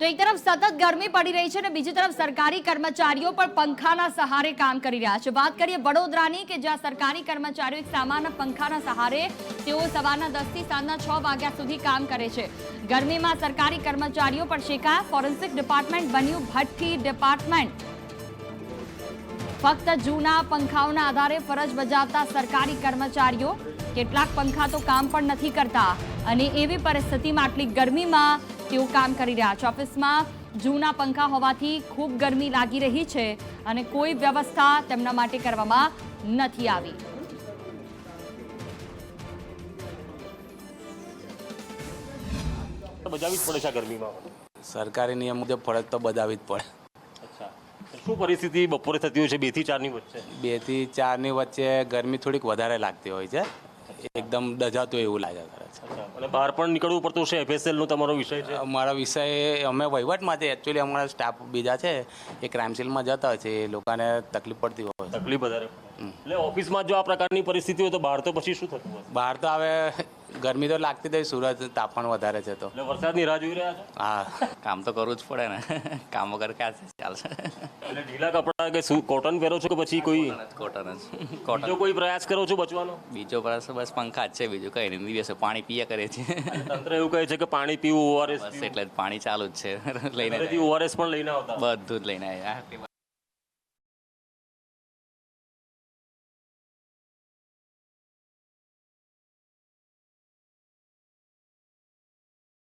તો એક તરફ સતત ગરમી પડી રહી છે અને બીજી તરફ સરકારી કર્મચારીઓ પણ પંખાના સહારે કામ કરી રહ્યા છે. વાત કરીએ વડોદરાની કે જ્યાં સરકારી કર્મચારીઓ એક સામાન્ય પંખાના સહારે તેઓ સવારના દસથી સાંજના છ વાગ્યા સુધી કામ કરે છે. ગરમીમાં સરકારી કર્મચારીઓ પણ શેકાયા. ફોરેન્સિક ડિપાર્ટમેન્ટ બન્યું ભઠ્ઠી ડિપાર્ટમેન્ટ. ફક્ત જૂના પંખાઓના આધારે ફરજ બજાવતા સરકારી કર્મચારીઓ, કેટલાક પંખા તો કામ પણ નથી કરતા. અને એવી પરિસ્થિતિમાં આટલી ગરમીમાં તેઓ કામ કરી રહ્યા છે. ઓફિસમાં જૂના પંખા હોવાથી ખૂબ ગરમી લાગી રહી છે અને કોઈ વ્યવસ્થા તેમના માટે કરવામાં નથી આવી. તો જ પડે છે ગરમીમાં. સરકારી નિયમ મુજબ ફરજ તો બજાવી જ પડે. શું પરિસ્થિતિ બપોરે થતી હોય છે? બેથી ચારની વચ્ચે? બેથી ચારની વચ્ચે ગરમી થોડીક વધારે લાગતી હોય છે. એકદમ દજાતું એવું લાગે કરે છે. અને બહાર પણ નીકળવું પડતું છે એફએસએલનું તમારો વિષય છે? અમારા વિષય અમે વહીવટમાં છે એકચ્યુઅલી અમારા સ્ટાફ બીજા છે. એ ક્રાઇમ સીલમાં જતા હોય છે. એ લોકોને તકલીફ પડતી હોય તકલીફ વધારે એટલે ઓફિસમાં જો આ પ્રકારની પરિસ્થિતિ હોય તો બહાર તો પછી શું થતું બહાર તો હવે ગરમી તો લાગતી જ સુરત તાપમાન વધારે છે તો. વરસાદની રાહ જોઈ રહ્યા છો? હા કામ તો કરવું જ પડે ને. કામ વગર ક્યાં ચાલશે એટલે ઢીલા કપડાં કે શું કોટન પહેરો છો કે પછી કોઈ કોટન જ કોટન બીજો કોઈ પ્રયાસ કરો છો બચવાનો? બીજો પ્રયાસ બસ પંખા જ છે બીજું કઈ નહીં. દિવસે પાણી પીયા કરે છે. તંત્ર એવું કહે છે કે પાણી પીવું ઓઆરએસ એટલે પાણી ચાલુ જ છે. લઈને ઓઆરએસ પણ લઈને આવતા. બધું જ લઈને આવ્યા.